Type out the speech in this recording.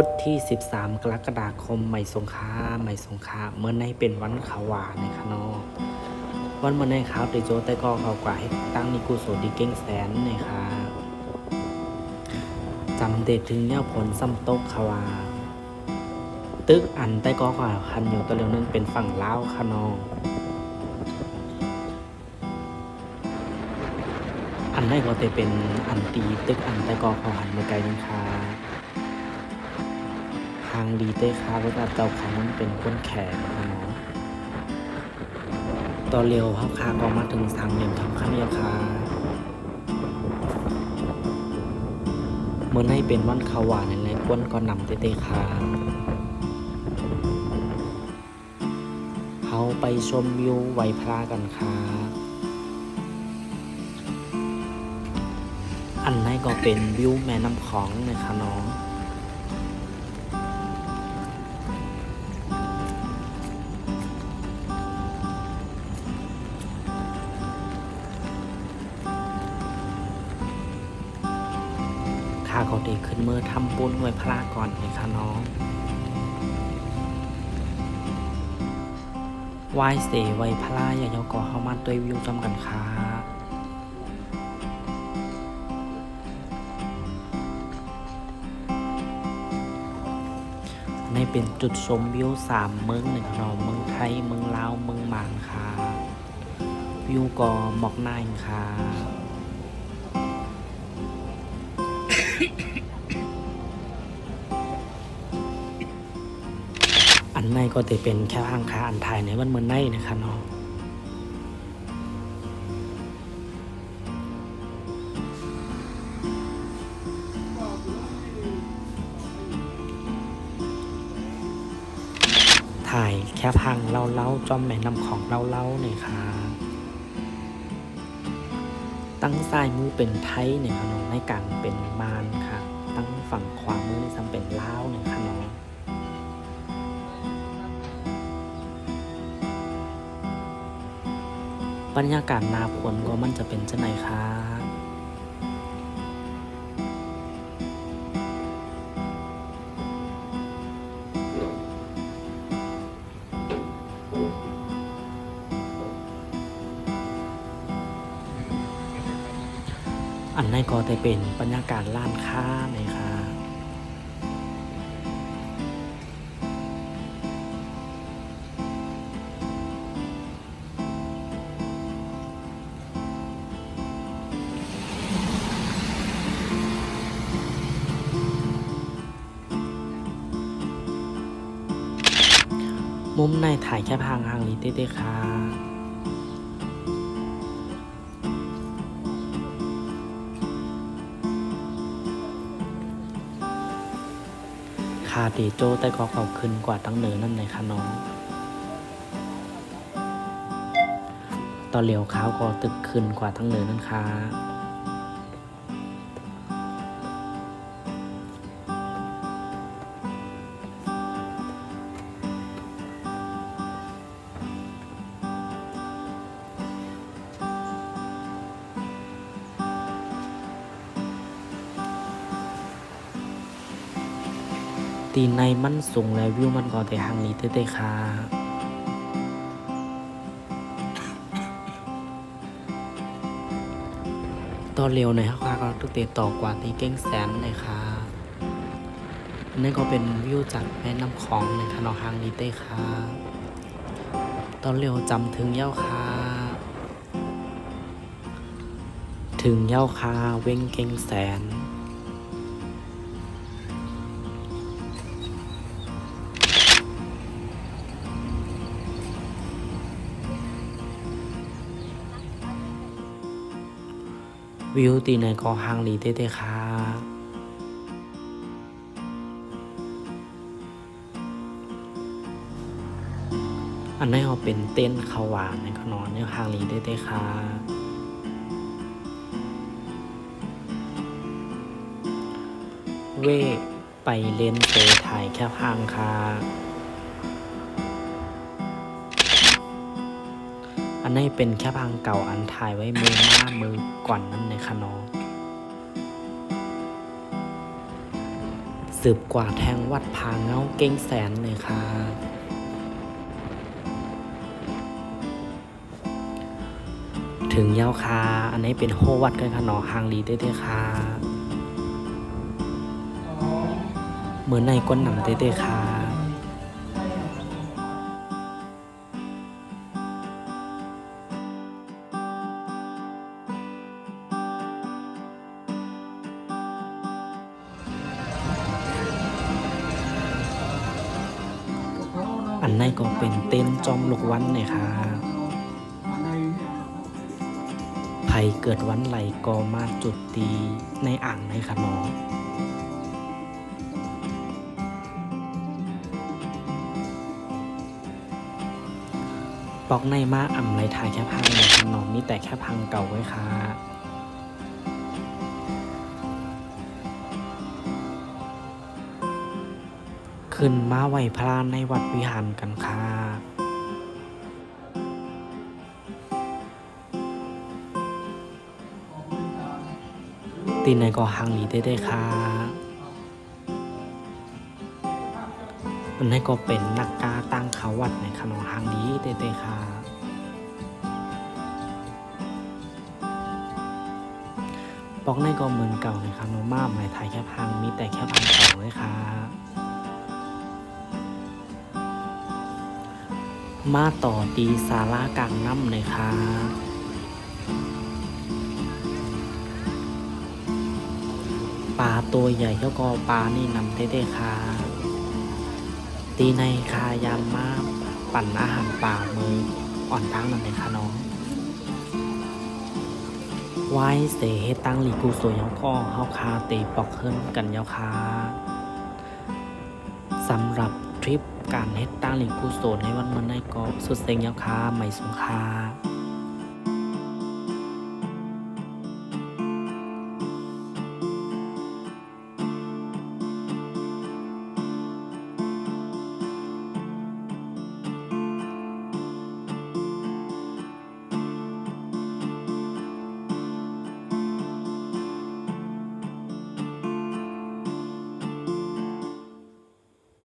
พุธที่ 13 กรกฎาคมใหม่สงขลาใหม่สงขลาเมื่อในเป็นวันขาวาในคะนอวันเมื่อในขาวติโจแต่ก็เขากว่าให้ตั้งนิกุโสดีเก้งแสนในค่ะจำเด็ดถึงเนี่ยผลซ้ำโตกขาวาตึกอันใต้ก็กว่าคันอยู่ตัวเร็วนึงเป็นฝั่งล้าวคะนออันแรกก็จะเป็นอันตีตึกอันใต้กอเขาหันมาไกลนังคาางดีเต้คารถอาเจ้าของมันเป็นคนแขกนะเนาะตอนเร็วเขาคาก็มาถึงสามเหลี่ยมทำข้ามยาคาเมื่อในเป็นวันขาวาในแหละก้นก็นำเต้เต้คาเขาไปชมวิวไหวพระกันค่ะอันนี้ก็เป็นวิวแม่น้ำของนะคะน้อง ข้าก็ดีขึ้นเมื่อทำบุญไว้พระก่อนนะคะน้องไหว้เสไวพระอย่ายอก่อเข้ามาตัววิวจำกันค่ะในเป็นจุดชมวิวสามเมืองหนึ่งนาะเมืองไทย เมืองลาว เมืองมางค่ะ วิวก็หมอกนายค่ะ อันในก็จะเป็นแค่พังคาอันไทยในวันเมืองในนะคะเนาะถ่ายแค่พังเล่าเล่าๆจอมแม่นำของเล่าเล่าๆเนี่ยค่ะ ตั้งซ้ายมือเป็นไทยเนี่ยค่ะน้องในกลางเป็นมานค่ะ ตั้งฝั่งขวามือนี่ซ้ำเป็นลาวเนี่ยค่ะน้องบรรยากาศนาพลก็มันจะเป็นจะไหนคะ อันนี้ก็จะเป็นบรรยากาศล้านค้าเนี่ยค่ะมุมในถ่ายแค่พางหางลิเต้เต้ค่ะาตีโจแต่ก็เขาขึ้นกว่าตั้งเหนือนั่นเลยค่ะน้อง ต่อเหลียวขาวก็ตึกขึ้นกว่าทั้งเหนือนั่นค่ะ ตีในมันสูงแล้ววิวมันก็แต่หางนี้เต้ๆค่ะตอนเร็วในอยค่ะก็ตุเตะต่อกว่าตีเก้งแสนเลยค่ะนั่นก็เป็นวิวจากแม่น้ำของในคะนองหางนี้เต้ค่ะตอนเร็วจำถึงเย้าค่ะ ถึงเย้าค่ะเว้งเก้งแสน วิวตีในกอหางหลีเต้ๆค่ะอันนี้เขาเป็นเต้นขาวานในขนอนเนี่ยหางลีเต้ๆค่ะเว่ไปเล่นเซถ่ายแค่พังค่ะ อันนี้เป็นแค่พังเก่าอันถ่ายไว้มือหน้ามือก่อนนั่นในคะน้องสืบกว่าแทงวัดพาเงาเก้งแสนเลยค่ะ ถึงยาวคาอันนี้เป็นโฮวัดกันค่ะเนาะหางลีได้เด้อค่ะเหมือนในก้นหนำได้เด้อค่ะ อันในก็เป็นเต้นจอมลูกวันเลยค่ะไผเกิดวันไหลก็มาจุดตีในอ่างในขนองปอกในมาอ่ำไรถ่ายแค่พังในขนองมีแต่แค่พังเก่าไว้ค่ะ ขึ้นมาไหวพระในวัดวิหารกันค่ะตีในก็หังหลีได้ได้ค่ะมันให้ก็เป็นนักกาตั้งเขาวัดในขนมหังหลีได้ได้ค่ะบอกในก็เหมือนเก่าในคำโนมาหมายไทยแค่พังมีแต่แค่พังเก่าไว้ค่ะ มาต่อตีสารากลางน้ำเลยค่ะปลาตัวใหญ่แล้วก็ปลานี่นำได้ได้ค่ะ ตีในคายามมาปั่นอาหารป่ามืออ่อนทั้งนั่นเลยค่ะน้องไว้เสเฮตังหลีกูสวยยาก็เฮาคาเตปอกเฮิรนกันยาวคาสำหรับ ทริปการเฮ็ดตั้งหลีกูโซนในวันมันในก็สุดเซ็งยาวคาใหม่สงคา